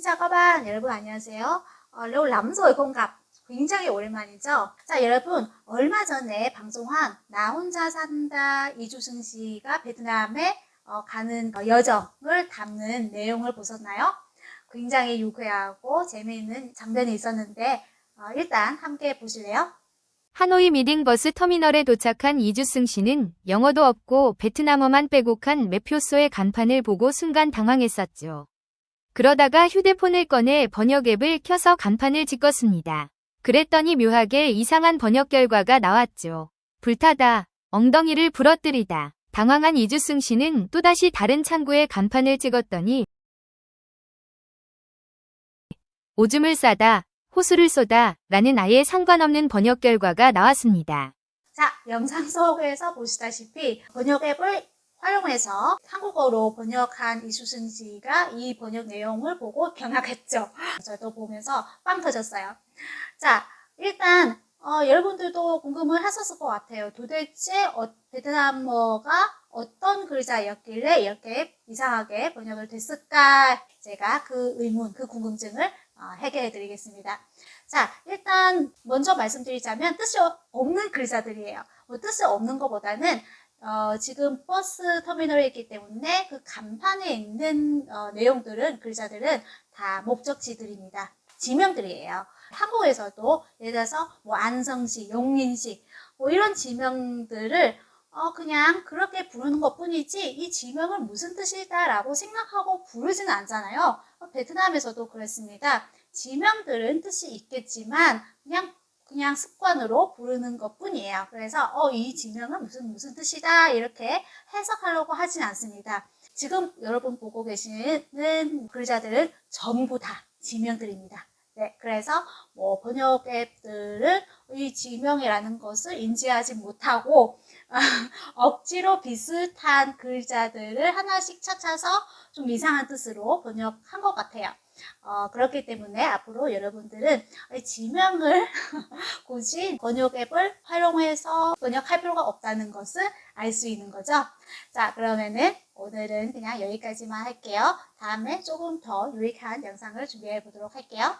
Các bạn, 여러분 안녕하세요. 어, rồi không gặp. 굉장히 오랜만이죠. 자, 여러분 얼마 전에 방송한 나 혼자 산다 이주승 씨가 베트남에 어, 가는 어, 여정을 담는 내용을 보셨나요? 굉장히 유쾌하고 재미있는 장면이 있었는데 어, 일단 함께 보실래요? 하노이 미딩버스 터미널에 도착한 이주승 씨는 영어도 없고 베트남어만 빼곡한 매표소의 간판을 보고 순간 당황했었죠. 그러다가 휴대폰을 꺼내 번역 앱을 켜서 간판을 찍었습니다. 그랬더니 묘하게 이상한 번역 결과가 나왔죠. 불타다, 엉덩이를 부러뜨리다. 당황한 이주승 씨는 또다시 다른 창구에 간판을 찍었더니 오줌을 싸다, 호수를 쏘다 라는 아예 상관없는 번역 결과가 나왔습니다. 자, 영상 속에서 보시다시피 번역 앱을 활용해서 한국어로 번역한 이수승 씨가 이 번역 내용을 보고 경악했죠. 저도 보면서 빵 터졌어요. 자, 일단 어, 여러분들도 궁금을 하셨을 것 같아요. 도대체 어, 베트남어가 어떤 글자였길래 이렇게 이상하게 번역을 됐을까? 제가 그 의문, 그 궁금증을 어, 해결해 드리겠습니다. 자, 일단 먼저 말씀드리자면 뜻이 없는 글자들이에요. 뭐 뜻이 없는 것보다는 어, 지금 버스 터미널에 있기 때문에 그 간판에 있는 어, 내용들은 글자들은 다 목적지들입니다. 지명들이에요. 한국에서도 예를 들어서 뭐 안성시, 용인시 뭐 이런 지명들을 어, 그냥 그렇게 부르는 것 뿐이지 이 지명은 무슨 뜻일까라고 생각하고 부르지는 않잖아요. 어, 베트남에서도 그랬습니다. 지명들은 뜻이 있겠지만 그냥 그냥 습관으로 부르는 것 뿐이에요. 그래서 어, 이 지명은 무슨 무슨 뜻이다 이렇게 해석하려고 하진 않습니다. 지금 여러분 보고 계시는 글자들은 전부 다 지명들입니다. 네, 그래서 뭐 번역 앱들은 이 지명이라는 것을 인지하지 못하고 억지로 비슷한 글자들을 하나씩 찾아서 좀 이상한 뜻으로 번역한 것 같아요. 어, 그렇기 때문에 앞으로 여러분들은 이 지명을 굳이 번역 앱을 활용해서 번역할 필요가 없다는 것을 알 수 있는 거죠. 자, 그러면은 오늘은 그냥 여기까지만 할게요. 다음에 조금 더 유익한 영상을 준비해 보도록 할게요.